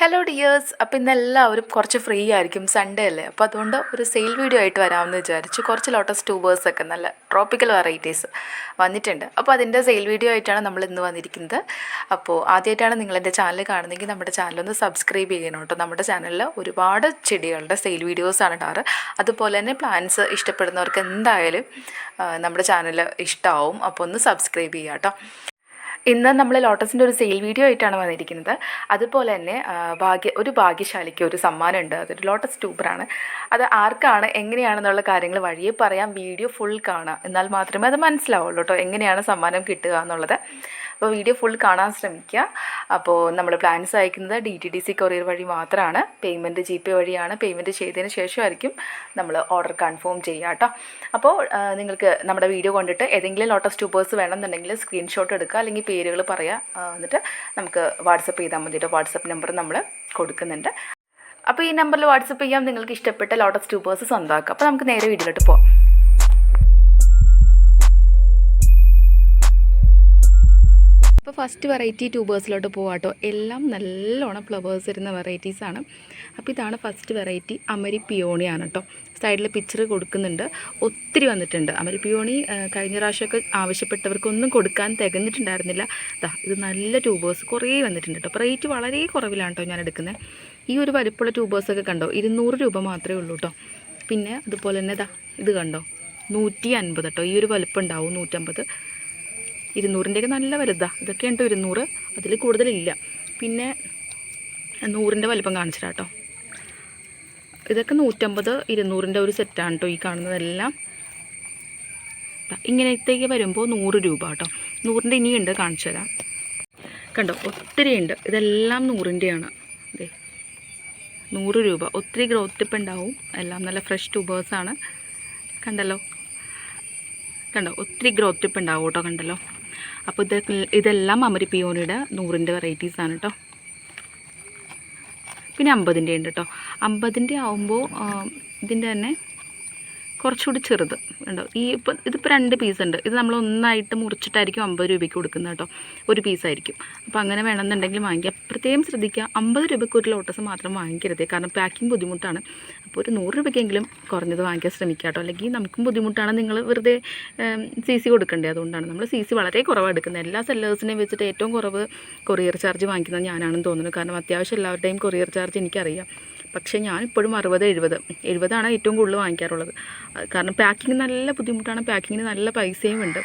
Hello dears അപ്പോൾ ഇന്ന് എല്ലാവരും കുറച്ച് ഫ്രീ ആയിരിക്കും. സൺഡേ അല്ലേ? അപ്പോൾ അതുകൊണ്ട് ഒരു സെയിൽ വീഡിയോ ആയിട്ട് വരാമെന്ന് വിചാരിച്ചു കുറച്ച് ലോട്ടസ് ട്യൂബേഴ്സ് ഒക്കെ നല്ല ട്രോപ്പിക്കൽ വെറൈറ്റീസ് വന്നിട്ടുണ്ട്. അപ്പോൾ അതിന്റെ സെയിൽ വീഡിയോ ആയിട്ടാണ് നമ്മൾ ഇന്ന് വന്നിരിക്കുന്നത്. അപ്പോൾ ആദ്യമായിട്ടാണ് നിങ്ങൾ എന്റെ ചാനൽ കാണുന്നതെങ്കിൽ നമ്മുടെ ചാനൽ ഒന്ന് സബ്സ്ക്രൈബ് ചെയ്യണം കേട്ടോ. നമ്മുടെ ചാനലിൽ ഒരുപാട് ചെടികളുടെ സെയിൽ വീഡിയോസാണ് ഇടാറ്. അതുപോലെ തന്നെ പ്ലാന്റ്സ് ഇഷ്ടപ്പെടുന്നവർക്ക് എന്തായാലും നമ്മുടെ ചാനൽ ഇഷ്ടമാവും അപ്പോൾ ഒന്ന് സബ്സ്ക്രൈബ് ചെയ്യാം കേട്ടോ. ഇന്ന് നമ്മൾ ലോട്ടസിന്റെ ഒരു സെയിൽ വീഡിയോ ആയിട്ടാണ് വന്നിരിക്കുന്നത്. അതുപോലെ തന്നെ ഭാഗ്യ ഒരു ഭാഗ്യശാലിക്ക് ഒരു സമ്മാനമുണ്ട്. അതൊരു ലോട്ടസ് ട്യൂബറാണ്. അത് ആർക്കാണ് എങ്ങനെയാണെന്നുള്ള കാര്യങ്ങൾ വഴിയെ പറയാം. വീഡിയോ ഫുൾ കാണാം. എന്നാൽ മാത്രമേ അത് മനസ്സിലാവുള്ളൂ കേട്ടോ എങ്ങനെയാണ് സമ്മാനം കിട്ടുക എന്നുള്ളത്. അപ്പോൾ വീഡിയോ ഫുൾ കാണാൻ ശ്രമിക്കുക അപ്പോൾ നമ്മൾ പ്ലാൻസ് അയക്കുന്നത് D T D C courier വഴി മാത്രമാണ് പേയ്മെന്റ് ജി പേ വഴിയാണ്. പേയ്മെന്റ് ചെയ്തതിന് ശേഷമായിരിക്കും നമ്മൾ ഓർഡർ കൺഫേം ചെയ്യുക കേട്ടോ. അപ്പോൾ നിങ്ങൾക്ക് നമ്മുടെ വീഡിയോ കണ്ടിട്ട് ഏതെങ്കിലും ലോട്ടസ് ട്യൂബേഴ്സ് വേണമെന്നുണ്ടെങ്കിൽ സ്ക്രീൻഷോട്ട് എടുക്കുക. അല്ലെങ്കിൽ പേരുകൾ പറയുക എന്നിട്ട് നമുക്ക് വാട്സപ്പ് ചെയ്താൽ മതി കേട്ടോ. വാട്സപ്പ് നമ്പർ നമ്മൾ കൊടുക്കുന്നുണ്ട്. അപ്പോൾ ഈ നമ്പറിൽ വാട്സപ്പ് ചെയ്യാം. നിങ്ങൾക്ക് ഇഷ്ടപ്പെട്ട ലോട്ടസ് ട്യൂബേഴ്സ് സ്വന്തമാക്കുക അപ്പോൾ നമുക്ക് നേരെ വീഡിയോയിലോട്ട് പോകാം അപ്പോൾ ഫസ്റ്റ് വെറൈറ്റി ട്യൂബേഴ്സിലോട്ട് പോവാട്ടോ എല്ലാം നല്ലോണം ഫ്ലവേഴ്സ് വരുന്ന വെറൈറ്റീസാണ് അപ്പോൾ ഇതാണ് ഫസ്റ്റ് വെറൈറ്റി അമരി പിയോണിയാണ് കേട്ടോ സൈഡിൽ പിക്ചർ കൊടുക്കുന്നുണ്ട്. ഒത്തിരി വന്നിട്ടുണ്ട്. അമരി പിയോണി കഴിഞ്ഞ പ്രാവശ്യമൊക്കെ ആവശ്യപ്പെട്ടവർക്കൊന്നും കൊടുക്കാൻ തികഞ്ഞിട്ടുണ്ടായിരുന്നില്ല. അതാ ഇത് നല്ല ട്യൂബേഴ്സ് കുറേ വന്നിട്ടുണ്ട് കേട്ടോ അപ്പോൾ റേറ്റ് വളരെ കുറവിലാണ് കേട്ടോ ഞാൻ എടുക്കുന്നത് ഈ ഒരു വലുപ്പുള്ള ട്യൂബേഴ്സൊക്കെ കണ്ടോ? ഇരുന്നൂറ് രൂപ മാത്രമേ ഉള്ളൂ കേട്ടോ പിന്നെ അതുപോലെ തന്നെ ഇതാ ഇത് കണ്ടോ? നൂറ്റി അൻപത് കേട്ടോ ഈ ഒരു വലുപ്പം ഉണ്ടാവും നൂറ്റമ്പത് ഇരുന്നൂറിന്റെയൊക്കെ നല്ല വലുതാണ് ഇതൊക്കെ ഉണ്ട് ഇരുന്നൂറ് അതിൽ കൂടുതലില്ല. പിന്നെ നൂറിന്റെ വലിപ്പം കാണിച്ചിട്ടാ കേട്ടോ ഇതൊക്കെ നൂറ്റമ്പത് ഇരുന്നൂറിന്റെ ഒരു സെറ്റാണ് കേട്ടോ ഈ കാണുന്നതെല്ലാം. ഇങ്ങനത്തേക്ക് വരുമ്പോൾ നൂറ് രൂപ കേട്ടോ നൂറിന്റെ ഇനിയുണ്ട് കാണിച്ചു തരാം കണ്ടോ ഒത്തിരി ഉണ്ട് ഇതെല്ലാം നൂറിന്റെയാണ്. അതെ നൂറ് രൂപ. ഒത്തിരി ഗ്രോത്ത് ഇപ്പം ഉണ്ടാവും. എല്ലാം നല്ല ഫ്രഷ് ട്യൂബേഴ്സാണ് കണ്ടല്ലോ? കണ്ടോ ഒത്തിരി ഗ്രോത്ത് ടിപ്പ് ഉണ്ടാവും കേട്ടോ കണ്ടല്ലോ? അപ്പോൾ ഇത് ഇതെല്ലാം അമരി പിയോണിയുടെ നൂറിന്റെ വെറൈറ്റീസാണ് കേട്ടോ പിന്നെ അമ്പതിന്റെ ഉണ്ട് കേട്ടോ അമ്പതിന്റെ ആവുമ്പോൾ ഇതിന്റെ തന്നെ കുറച്ചുകൂടി ചെറുത്. ഉണ്ടോ ഈ ഇപ്പം ഇതിപ്പോൾ രണ്ട് പീസ് ഉണ്ട്. ഇത് നമ്മൾ ഒന്നായിട്ട് മുറിച്ചിട്ടായിരിക്കും അമ്പത് രൂപയ്ക്ക് കൊടുക്കുന്നത് കേട്ടോ. ഒരു പീസായിരിക്കും അപ്പോൾ അങ്ങനെ വേണമെന്നുണ്ടെങ്കിൽ വാങ്ങിക്കുക പ്രത്യേകം ശ്രദ്ധിക്കുക. അമ്പത് രൂപയ്ക്ക് ഒരു ലോട്ടസ് മാത്രം വാങ്ങിക്കരുത്. കാരണം പാക്കിംഗ് ബുദ്ധിമുട്ടാണ്. അപ്പോൾ ഒരു നൂറ് രൂപയ്ക്കെങ്കിലും കുറഞ്ഞത് വാങ്ങിക്കാൻ ശ്രമിക്കുക കേട്ടോ. അല്ലെങ്കിൽ നമുക്കും ബുദ്ധിമുട്ടാണ്. നിങ്ങൾ വെറുതെ സി സി കൊടുക്കണ്ടേ? അതുകൊണ്ടാണ്. നമ്മൾ സി സി വളരെ കുറവാണ് എടുക്കുന്നത്. എല്ലാ സെല്ലേഴ്സിനെയും വെച്ചിട്ട് ഏറ്റവും കുറവ് കൊറിയർ ചാർജ് വാങ്ങിക്കുന്നത് ഞാനാണെന്ന് തോന്നുന്നു. കാരണം അത്യാവശ്യം എല്ലാവരുടെയും കൊറിയർ ചാർജ് എനിക്കറിയാം. പക്ഷേ ഞാൻ ഇപ്പോഴും അറുപത് എഴുപത് എഴുപതാണ് ഏറ്റവും കൂടുതൽ വാങ്ങിക്കാറുള്ളത്. കാരണം പാക്കിങ് നല്ല ബുദ്ധിമുട്ടാണ്. പാക്കിങ്ങിന് നല്ല പൈസയും ഉണ്ട്.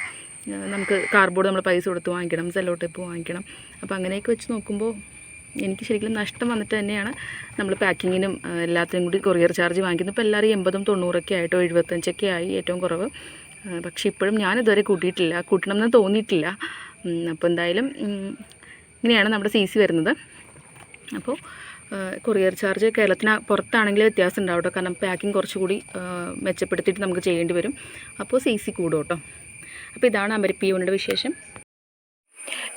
നമുക്ക് കാർഡ്ബോർഡ് നമ്മൾ പൈസ കൊടുത്ത് വാങ്ങിക്കണം സെല്ലോ ടേപ്പ് വാങ്ങിക്കണം. അപ്പോൾ അങ്ങനെയൊക്കെ വെച്ച് നോക്കുമ്പോൾ എനിക്ക് ശരിക്കും നഷ്ടം വന്നിട്ട് തന്നെയാണ് നമ്മൾ പാക്കിങ്ങിനും എല്ലാത്തിനും കൂടി കൊറിയർ ചാർജ് വാങ്ങിക്കുന്നത്. ഇപ്പോൾ എല്ലാവരും എൺപതും തൊണ്ണൂറൊക്കെ ആയിട്ടോ എഴുപത്തഞ്ചൊക്കെ ആയി ഏറ്റവും കുറവ്. പക്ഷേ ഇപ്പോഴും ഞാൻ ഇതുവരെ കൂട്ടിയിട്ടില്ല. കൂട്ടണമെന്ന് തോന്നിയിട്ടില്ല. അപ്പോൾ എന്തായാലും ഇങ്ങനെയാണ് നമ്മുടെ സി സി വരുന്നത്. അപ്പോൾ കൊറിയർ ചാർജ് കേരളത്തിന് പുറത്താണെങ്കിൽ വ്യത്യാസം ഉണ്ടാവും കേട്ടോ. കാരണം പാക്കിംഗ് കുറച്ചുകൂടി മെച്ചപ്പെടുത്തിയിട്ട് നമുക്ക് ചെയ്യേണ്ടി വരും. അപ്പോൾ സി സി കൂടും കേട്ടോ. അപ്പോൾ ഇതാണ് അമരിപ്പിയോണിയുടെ വിശേഷം.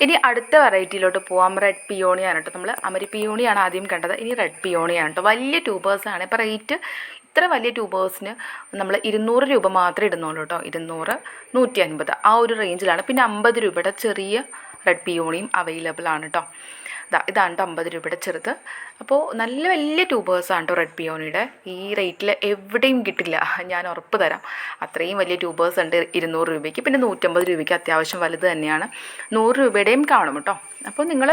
ഇനി അടുത്ത വെറൈറ്റിയിലോട്ട് പോവാം. റെഡ് പിയോണിയാണ് കേട്ടോ നമ്മൾ അമരി പിയോണിയാണ് ആദ്യം കണ്ടത്. ഇനി റെഡ് പിയോണിയാണ് കേട്ടോ. വലിയ ട്യൂബേഴ്സാണ് ഇപ്പോൾ റേറ്റ് ഇത്ര വലിയ ട്യൂബേഴ്സിന് നമ്മൾ ഇരുന്നൂറ് രൂപ മാത്രമേ ഇടുന്നുള്ളൂ കേട്ടോ. ഇരുന്നൂറ് നൂറ്റി അൻപത് ആ ഒരു റേഞ്ചിലാണ് പിന്നെ അമ്പത് രൂപയുടെ ചെറിയ റെഡ് പിയോണിയും അവൈലബിൾ ആണ് കേട്ടോ ഇതാ ഇതാണ് അമ്പത് രൂപയുടെ ചെറുത്. അപ്പോൾ നല്ല വലിയ ട്യൂബേഴ്സ് ആണ് കേട്ടോ റെഡ് പിയോണിയുടെ ഈ റേറ്റിൽ എവിടെയും കിട്ടില്ല. ഞാൻ ഉറപ്പ് തരാം. അത്രയും വലിയ ട്യൂബേഴ്സ് ഉണ്ട് ഇരുന്നൂറ് രൂപയ്ക്ക്. പിന്നെ നൂറ്റമ്പത് രൂപയ്ക്ക് അത്യാവശ്യം വലുത് തന്നെയാണ്. നൂറ് രൂപയുടെയും കാണും കേട്ടോ അപ്പോൾ നിങ്ങൾ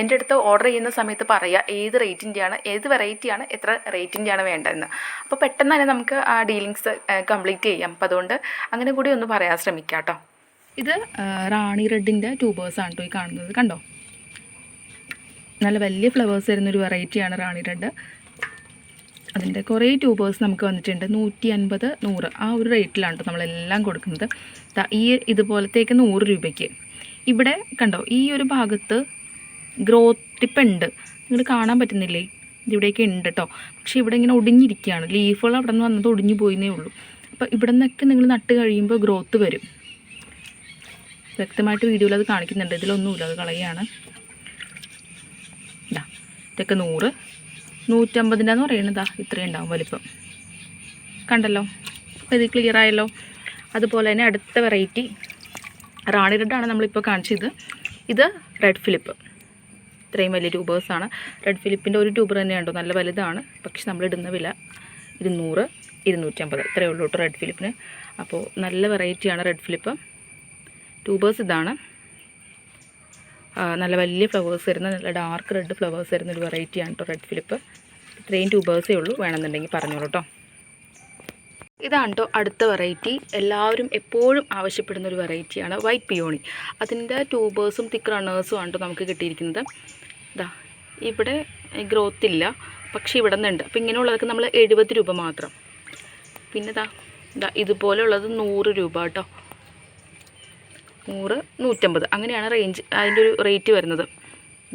എന്റെ അടുത്ത് ഓർഡർ ചെയ്യുന്ന സമയത്ത് പറയുക ഏത് റേറ്റിന്റെയാണ് ഏത് വെറൈറ്റിയാണ് എത്ര റേറ്റിന്റെയാണ് വേണ്ടതെന്ന്. അപ്പോൾ പെട്ടെന്ന് തന്നെ നമുക്ക് ആ ഡീലിങ്സ് കംപ്ലീറ്റ് ചെയ്യാം. അപ്പോൾ അതുകൊണ്ട് അങ്ങനെ കൂടി ഒന്ന് പറയാൻ ശ്രമിക്കാം കേട്ടോ ഇത് റാണി റെഡിന്റെ ട്യൂബേഴ്സാണ് കേട്ടോ ഈ കാണുന്നത്. കണ്ടോ? നല്ല വലിയ ഫ്ലവേഴ്സ് വരുന്നൊരു വെറൈറ്റിയാണ് റാണി റെഡ്. അതിന്റെ കുറേ ട്യൂബേഴ്സ് നമുക്ക് വന്നിട്ടുണ്ട്. നൂറ്റി അൻപത് നൂറ് ആ ഒരു റേറ്റിലാണ് കേട്ടോ നമ്മളെല്ലാം കൊടുക്കുന്നത്. ഈ ഇതുപോലത്തേക്ക് നൂറ് രൂപയ്ക്ക്. ഇവിടെ കണ്ടോ? ഈ ഒരു ഭാഗത്ത് ഗ്രോത്ത് ടിപ്പ് ഉണ്ട്. നിങ്ങൾ കാണാൻ പറ്റുന്നില്ലേ? ഇവിടെയൊക്കെ ഉണ്ട് കേട്ടോ പക്ഷേ ഇവിടെ ഇങ്ങനെ ഒടിഞ്ഞിരിക്കുകയാണ്. ലീഫുകൾ അവിടെ നിന്ന് വന്നത് ഒടിഞ്ഞു പോയിന്നേ ഉള്ളൂ. അപ്പോൾ ഇവിടെ നിന്നൊക്കെ നിങ്ങൾ നട്ട് കഴിയുമ്പോൾ ഗ്രോത്ത് വരും. വ്യക്തമായിട്ട് വീഡിയോയിൽ അത് കാണിക്കുന്നുണ്ട്. ഇതിലൊന്നുമില്ല. അത് കളയാണ് ഇതാ. ഇതൊക്കെ നൂറ്. നൂറ്റമ്പതിന്റെ എന്ന് പറയുന്നത് ഇത്രയും ഉണ്ടാവും വലിപ്പം. കണ്ടല്ലോ? അപ്പോൾ ഇത് ക്ലിയർ ആയല്ലോ? അതുപോലെ തന്നെ അടുത്ത വെറൈറ്റി റാണി റെഡാണ് നമ്മളിപ്പോൾ കാണിച്ചത്. ഇത് റെഡ് ഫിലിപ്പ് ഇത്രയും വലിയ ട്യൂബേഴ്സാണ് റെഡ് ഫിലിപ്പിന്റെ ഒരു ട്യൂബർ തന്നെയുണ്ടോ നല്ല വലുതാണ്. പക്ഷെ നമ്മൾ ഇടുന്ന വില ഇരുന്നൂറ് ഇരുന്നൂറ്റമ്പത്. ഇത്രയേ ഉള്ളൂ കേട്ടോ റെഡ് ഫിലിപ്പിന് അപ്പോൾ നല്ല വെറൈറ്റിയാണ് റെഡ് ഫിലിപ്പ് ട്യൂബേഴ്സ് ഇതാണ്. നല്ല വലിയ ഫ്ലവേഴ്സ് വരുന്ന നല്ല ഡാർക്ക് റെഡ് ഫ്ലവേഴ്സ് വരുന്ന ഒരു വെറൈറ്റിയാണ് കേട്ടോ റെഡ് ഫിലിപ്പ് ഇത്രയും ട്യൂബേഴ്സേ ഉള്ളൂ. വേണമെന്നുണ്ടെങ്കിൽ പറഞ്ഞോളൂ കേട്ടോ ഇതാണ് കേട്ടോ അടുത്ത വെറൈറ്റി എല്ലാവരും എപ്പോഴും ആവശ്യപ്പെടുന്ന ഒരു വെറൈറ്റിയാണ് വൈറ്റ് പിയോണി അതിന്റെ ട്യൂബേഴ്സും തിക്ക് റണ്ണേഴ്സും ആണ് ട്ടോ നമുക്ക് കിട്ടിയിരിക്കുന്നത്. ഇതാ ഇവിടെ ഗ്രോത്ത് ഇല്ല. പക്ഷേ ഇവിടെ നിന്നുണ്ട്. അപ്പോൾ ഇങ്ങനെയുള്ളതൊക്കെ നമ്മൾ എഴുപത് രൂപ മാത്രം. പിന്നെ ഇതാ ഇതാ ഇതുപോലെയുള്ളത് നൂറ് രൂപ കേട്ടോ നൂറ് നൂറ്റമ്പത്. അങ്ങനെയാണ് റേഞ്ച് അതിന്റെ ഒരു റേറ്റ് വരുന്നത്.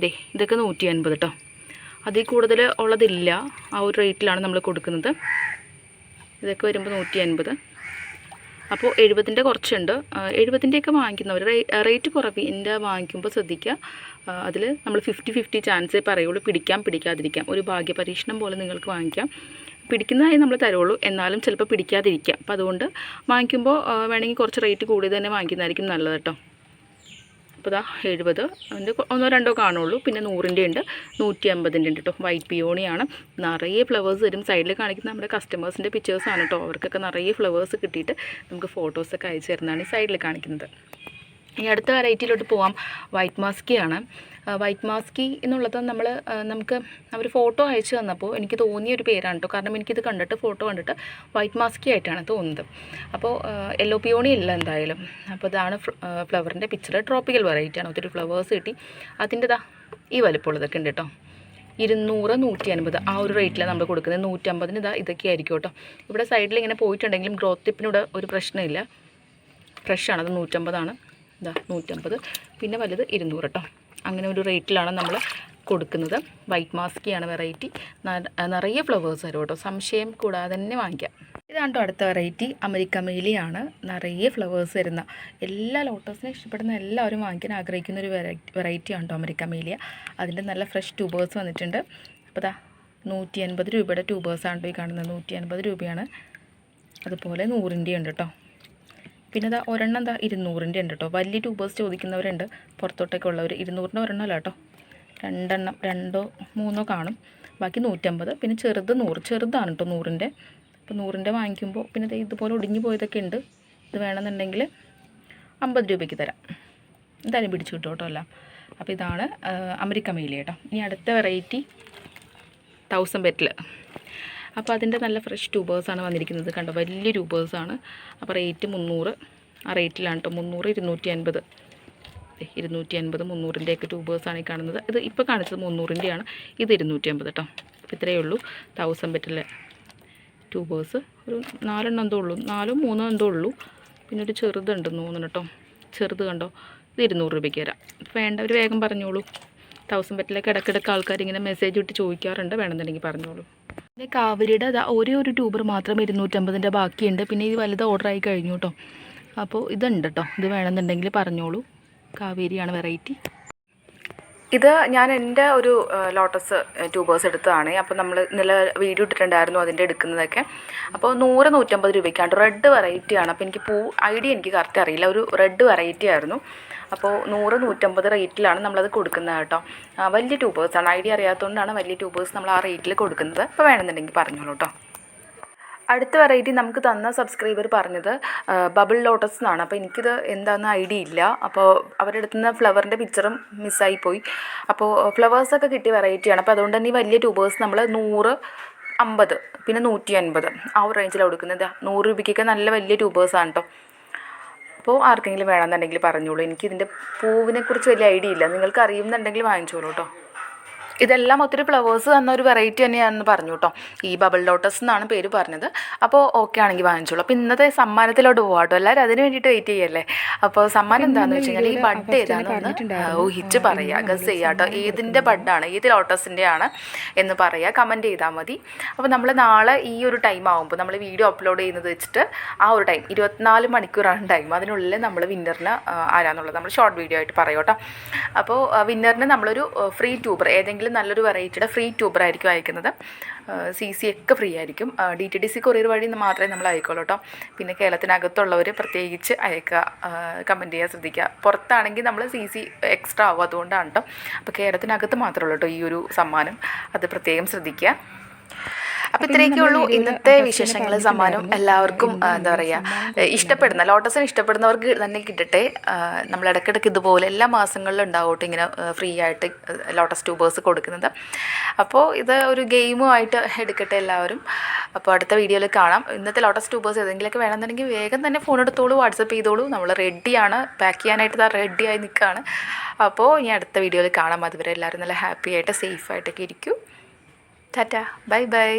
ദേ ഇതൊക്കെ നൂറ്റി അൻപത് കേട്ടോ അതിൽ കൂടുതൽ ഉള്ളതില്ല. ആ ഒരു റേറ്റിലാണ് നമ്മൾ കൊടുക്കുന്നത്. ഇതൊക്കെ വരുമ്പോൾ നൂറ്റി അൻപത് അപ്പോൾ എഴുപതിന്റെ കുറച്ചുണ്ട്. എഴുപതിന്റെയൊക്കെ വാങ്ങിക്കുന്നവർ റേറ്റ് കുറവിന്റെ വാങ്ങിക്കുമ്പോൾ ശ്രദ്ധിക്കുക. അതിൽ നമ്മൾ ഫിഫ്റ്റി ഫിഫ്റ്റി ചാൻസേ പറയുള്ളൂ പിടിക്കാം പിടിക്കാതിരിക്കാം. ഒരു ഭാഗ്യപരീക്ഷണം പോലെ നിങ്ങൾക്ക് വാങ്ങിക്കാം. പിടിക്കുന്നതായി നമ്മൾ തരുള്ളൂ. എന്നാലും ചിലപ്പോൾ പിടിക്കാതിരിക്കാം. അപ്പോൾ അതുകൊണ്ട് വാങ്ങിക്കുമ്പോൾ വേണമെങ്കിൽ കുറച്ച് റേറ്റ് കൂടി തന്നെ വാങ്ങിക്കുന്നതായിരിക്കും നല്ലത് കേട്ടോ. അപ്പോൾ ഇതാ എഴുപത്. അതിന്റെ ഒന്നോ രണ്ടോ കാണുള്ളൂ. പിന്നെ നൂറിന്റെ ഉണ്ട്. നൂറ്റി അമ്പതിന്റെ ഉണ്ട് കേട്ടോ. വൈറ്റ് പിയോണിയാണ്. നിറയെ ഫ്ലവേഴ്സ് വരും. സൈഡിൽ കാണിക്കുന്ന നമ്മുടെ കസ്റ്റമേഴ്സിന്റെ പിക്ചേഴ്സാണ് കേട്ടോ. അവർക്കൊക്കെ നിറയെ ഫ്ലവേഴ്സ് കിട്ടിയിട്ട് നമുക്ക് ഫോട്ടോസൊക്കെ അയച്ചു തരുന്നതാണ് ഈ സൈഡിൽ കാണിക്കുന്നത്. ഇനി അടുത്ത വെറൈറ്റിയിലോട്ട് പോവാം. വൈറ്റ് മാസ്കിയാണ് വൈറ്റ് മാസ്കി എന്നുള്ളത് നമ്മൾ നമുക്ക് അവർ ഫോട്ടോ അയച്ചു തന്നപ്പോൾ എനിക്ക് തോന്നിയ ഒരു പേരാണ് കേട്ടോ കാരണം എനിക്കിത് കണ്ടിട്ട് ഫോട്ടോ കണ്ടിട്ട് വൈറ്റ് മാസ്കി ആയിട്ടാണ് തോന്നുന്നത്. അപ്പോൾ യെല്ലോ പിയോണി ഇല്ല എന്തായാലും. അപ്പോൾ ഇതാണ് ഫ്ലവറിന്റെ പിക്ചർ ട്രോപ്പിക്കൽ വെറൈറ്റിയാണ് ഒത്തിരി ഫ്ലവേഴ്സ് കിട്ടി. അതിന്റെ ദാ ഈ വലിപ്പമുള്ളതൊക്കെ ഉണ്ട് കേട്ടോ ഇരുന്നൂറ് നൂറ്റി അൻപത് ആ ഒരു റേറ്റിലാണ് നമ്മൾ കൊടുക്കുന്നത്. നൂറ്റമ്പതിന് ഇതാ ഇതൊക്കെ ആയിരിക്കും കേട്ടോ ഇവിടെ സൈഡിൽ ഇങ്ങനെ പോയിട്ടുണ്ടെങ്കിലും ഗ്രോത്ത് ഒരു പ്രശ്നമില്ല. ഫ്രഷാണ് അത് നൂറ്റമ്പതാണ്. ഇതാ നൂറ്റമ്പത്. പിന്നെ വലുത് ഇരുന്നൂറ് കേട്ടോ അങ്ങനെ ഒരു റേറ്റിലാണ് നമ്മൾ കൊടുക്കുന്നത്. വൈറ്റ് മാസ്കിയാണ് വെറൈറ്റി നിറയെ ഫ്ലവേഴ്സ് വരും കേട്ടോ സംശയം കൂടാതെ തന്നെ വാങ്ങിക്കാം. ഇതാണ് അടുത്ത വെറൈറ്റി അമേരിക്ക മേലിയാണ് നിറയെ ഫ്ലവേഴ്സ് വരുന്ന. എല്ലാ ലോട്ടസിനെ ഇഷ്ടപ്പെടുന്ന എല്ലാവരും വാങ്ങിക്കാൻ ആഗ്രഹിക്കുന്ന ഒരു വെറൈറ്റി വെറൈറ്റിയാണ് കേട്ടോ അമേരിക്ക മേലിയ അതിന്റെ നല്ല ഫ്രഷ് ട്യൂബേഴ്സ് വന്നിട്ടുണ്ട്. അപ്പോൾ ദാ നൂറ്റി അൻപത് രൂപയുടെ ട്യൂബേഴ്സാണ് കേട്ടോ ഈ കാണുന്നത്. നൂറ്റി അൻപത് രൂപയാണ്. അതുപോലെ നൂറിന്റെ ഉണ്ട് കേട്ടോ പിന്നെ ഇതാ ഒരെണ്ണം എന്താ ഇരുന്നൂറിന്റെ ഉണ്ട് കേട്ടോ വലിയ ട്യൂബേഴ്സ് ചോദിക്കുന്നവരുണ്ട്. പുറത്തോട്ടൊക്കെ ഉള്ളവർ ഇരുന്നൂറിന്റെ ഒരെണ്ണം അല്ല കേട്ടോ രണ്ടെണ്ണം രണ്ടോ മൂന്നോ കാണും. ബാക്കി നൂറ്റമ്പത് പിന്നെ ചെറുത് നൂറ് ചെറുതാണ് കേട്ടോ നൂറിന്റെ. അപ്പോൾ നൂറിന്റെ വാങ്ങിക്കുമ്പോൾ പിന്നെ ഇതുപോലെ ഒടിഞ്ഞു പോയതൊക്കെ ഉണ്ട്. ഇത് വേണമെന്നുണ്ടെങ്കിൽ അമ്പത് രൂപയ്ക്ക് തരാം. എന്തായാലും പിടിച്ചു കിട്ടും കേട്ടോ എല്ലാം. അപ്പോൾ ഇതാണ് അമരിക്കമേലി കേട്ടോ ഇനി അടുത്ത വെറൈറ്റി തൗസൻഡ് ബെറ്റിൽ അപ്പോൾ അതിന്റെ നല്ല ഫ്രഷ് ട്യൂബേഴ്സാണ് വന്നിരിക്കുന്നത്. കണ്ടോ വലിയ ട്യൂബേഴ്സാണ്. അപ്പോൾ റേറ്റ് മുന്നൂറ്. ആ റേറ്റിലാണ് കേട്ടോ മുന്നൂറ് ഇരുന്നൂറ്റി അൻപത് ഇരുന്നൂറ്റി അൻപത് മുന്നൂറിന്റെയൊക്കെ ട്യൂബേഴ്സാണ് ഈ കാണുന്നത്. ഇത് ഇപ്പോൾ കാണിച്ചത് മുന്നൂറിന്റെയാണ്. ഇത് ഇരുന്നൂറ്റി അമ്പത് കേട്ടോ. അപ്പോൾ ഇത്രയേ ഉള്ളൂ. തൗസൻഡ് ബെറ്റിലെ ട്യൂബേഴ്സ്. ഒരു നാലെണ്ണം എന്തോ ഉള്ളൂ. നാലോ മൂന്നോ എന്തോ ഉള്ളൂ. പിന്നെ ഒരു ചെറുതുണ്ടെന്ന് തോന്നുന്നു കേട്ടോ. ചെറുത് കണ്ടോ? ഇത് ഇരുന്നൂറ് രൂപയ്ക്ക് തരാം. വേണ്ടവർ വേഗം പറഞ്ഞോളൂ. തൗസൻഡ് ബെറ്റിലേക്ക് ഇടയ്ക്കിടയ്ക്ക് ആൾക്കാർ ഇങ്ങനെ മെസ്സേജ് ഇട്ട് ചോദിക്കാറുണ്ട്. വേണമെന്നുണ്ടെങ്കിൽ പറഞ്ഞോളൂ. പിന്നെ കാവരിയുടെ അതാ ഒരേ ഒരു ട്യൂബർ മാത്രം ഇരുന്നൂറ്റമ്പതിന്റെ ബാക്കിയുണ്ട്. പിന്നെ ഇത് വലുത് ഓർഡർ ആയി കഴിഞ്ഞു കേട്ടോ അപ്പോൾ ഇതുണ്ട് കേട്ടോ ഇത് വേണമെന്നുണ്ടെങ്കിൽ പറഞ്ഞോളൂ. കാവേരിയാണ് വെറൈറ്റി ഇത് ഞാൻ എന്റെ ഒരു ലോട്ടസ് ട്യൂബേഴ്സ് എടുത്തതാണ്. അപ്പോൾ നമ്മൾ ഇന്നലെ വീഡിയോ ഇട്ടിട്ടുണ്ടായിരുന്നു അതിന്റെ എടുക്കുന്നതൊക്കെ. അപ്പോൾ നൂറ് നൂറ്റമ്പത് രൂപയ്ക്കാണ്. റെഡ് വെറൈറ്റിയാണ് അപ്പോൾ എനിക്ക് പൂ ഐഡിയ എനിക്ക് കറക്റ്റ് അറിയില്ല. ഒരു റെഡ് വെറൈറ്റി ആയിരുന്നു. അപ്പോൾ നൂറ് നൂറ്റമ്പത് റേറ്റിലാണ് നമ്മളത് കൊടുക്കുന്നത് കേട്ടോ. വലിയ ട്യൂബേഴ്സാണ് ഐഡിയ അറിയാത്തതുകൊണ്ടാണ് വലിയ ട്യൂബേഴ്സ് നമ്മൾ ആ റേറ്റിൽ കൊടുക്കുന്നത്. അപ്പോൾ വേണമെന്നുണ്ടെങ്കിൽ പറഞ്ഞോളൂ കേട്ടോ അടുത്ത വെറൈറ്റി നമുക്ക് തന്ന സബ്സ്ക്രൈബർ പറഞ്ഞത് ബബിൾ ലോട്ടസ് എന്നാണ്. അപ്പോൾ എനിക്കിത് എന്താണെന്ന് ഐഡിയ ഇല്ല. അപ്പോൾ അവരുടെ അടുത്ത് നിന്ന് ഫ്ലവറിന്റെ പിക്ചറും മിസ്സായി പോയി. അപ്പോൾ ഫ്ലവേഴ്സൊക്കെ കിട്ടിയ വെറൈറ്റിയാണ് അപ്പോൾ അതുകൊണ്ട് തന്നെ ഈ വലിയ ട്യൂബേഴ്സ് നമ്മൾ നൂറ് അമ്പത് പിന്നെ നൂറ്റി അൻപത് ആ ഒരു റേഞ്ചിലാണ് കൊടുക്കുന്നത്. നൂറ് രൂപയ്ക്കൊക്കെ നല്ല വലിയ ട്യൂബേഴ്സാണ് കേട്ടോ അപ്പോൾ ആർക്കെങ്കിലും വേണമെന്നുണ്ടെങ്കിൽ പറഞ്ഞോളൂ. എനിക്കിതിന്റെ പൂവിനെക്കുറിച്ച് പൂവിനെ വലിയ ഐഡിയ ഇല്ല. നിങ്ങൾക്ക് അറിയുന്നുണ്ടെങ്കിൽ വാങ്ങിച്ചോളൂ കേട്ടോ. ഇതെല്ലാം ഒത്തിരി ഫ്ലവേഴ്സ് തന്ന ഒരു വെറൈറ്റി തന്നെയാണെന്ന് പറഞ്ഞു കേട്ടോ ഈ ബബിൾ ലോട്ടസ് എന്നാണ് പേര് പറഞ്ഞത്. അപ്പോൾ ഓക്കെ ആണെങ്കിൽ വാങ്ങിച്ചോളൂ. അപ്പോൾ ഇന്നത്തെ സമ്മാനത്തിലോട്ട് പോകാം കേട്ടോ എല്ലാവരും അതിന് വേണ്ടിയിട്ട് വെയിറ്റ് ചെയ്യല്ലേ? അപ്പോൾ സമ്മാനം എന്താണെന്ന് വെച്ച് കഴിഞ്ഞാൽ ഈ ബഡ് ഏതാണെന്ന് ഊഹിച്ച് പറയുക ഗസ് ചെയ്യുക കേട്ടോ ഏതിന്റെ ബഡാണ് ഏത് ലോട്ടസിന്റെ ആണ് എന്ന് പറയുക കമന്റ് ചെയ്താൽ മതി. അപ്പോൾ നമ്മൾ നാളെ ഈ ഒരു ടൈം ആകുമ്പോൾ നമ്മൾ വീഡിയോ അപ്ലോഡ് ചെയ്യുന്നത് വെച്ചിട്ട് ആ ഒരു ടൈം ഇരുപത്തിനാല് മണിക്കൂറാണ് ടൈം അതിനുള്ളിൽ നമ്മൾ വിന്നറിന് ആരാന്നുള്ളത് നമ്മൾ ഷോർട്ട് വീഡിയോ ആയിട്ട് പറയാം കേട്ടോ അപ്പോൾ വിന്നറിന് നമ്മളൊരു ഫ്രീ ട്യൂബർ ഏതെങ്കിലും നല്ലൊരു വെറൈറ്റിയുടെ ഫ്രീ ട്യൂബർ ആയിരിക്കും അയക്കുന്നത്. സി സി ഒക്കെ ഫ്രീ ആയിരിക്കും. D T D C courier വഴി മാത്രമേ നമ്മൾ അയക്കുള്ളൂ കേട്ടോ. പിന്നെ കേരളത്തിനകത്തുള്ളവർ പ്രത്യേകിച്ച് അയക്കുക കമന്റ് ചെയ്യാൻ ശ്രദ്ധിക്കുക. പുറത്താണെങ്കിൽ നമ്മൾ സി സി എക്സ്ട്രാ ആവും അതുകൊണ്ടാണ് കേട്ടോ. അപ്പോൾ കേരളത്തിനകത്ത് മാത്രമേ ഉള്ളൂ കേട്ടോ ഈ ഒരു സമ്മാനം. അത് പ്രത്യേകം ശ്രദ്ധിക്കുക. അപ്പോൾ ഇത്രയൊക്കെ ഉള്ളൂ. ഇന്നത്തെ വിശേഷങ്ങൾ സമ്മാനം എല്ലാവർക്കും എന്താ പറയുക ഇഷ്ടപ്പെടുന്ന ലോട്ടസിന് ഇഷ്ടപ്പെടുന്നവർക്ക് തന്നെ കിട്ടട്ടെ. നമ്മൾ ഇടയ്ക്കിടയ്ക്ക് ഇതുപോലെ എല്ലാ മാസങ്ങളിലും ഉണ്ടാവട്ടെ ഇങ്ങനെ ഫ്രീ ആയിട്ട് ലോട്ടസ് ട്യൂബേഴ്സ് കൊടുക്കുന്നത്. അപ്പോൾ ഇത് ഒരു ഗെയിമുമായിട്ട് എടുക്കട്ടെ എല്ലാവരും. അപ്പോൾ അടുത്ത വീഡിയോയിൽ കാണാം. ഇന്നത്തെ ലോട്ടസ് ട്യൂബേഴ്സ് ഏതെങ്കിലുമൊക്കെ വേണമെന്നുണ്ടെങ്കിൽ വേഗം തന്നെ ഫോൺ എടുത്തോളൂ വാട്സപ്പ് ചെയ്തോളൂ. നമ്മൾ റെഡിയാണ്. പാക്ക് ചെയ്യാനായിട്ട് ഇതാ റെഡിയായി നിൽക്കുകയാണ് അപ്പോൾ ഇനി അടുത്ത വീഡിയോയിൽ കാണാം. അതുവരെ എല്ലാവരും നല്ല ഹാപ്പി ആയിട്ട് സേഫ് ആയിട്ടൊക്കെ ഇരിക്കും. ടാറ്റ. Bye bye.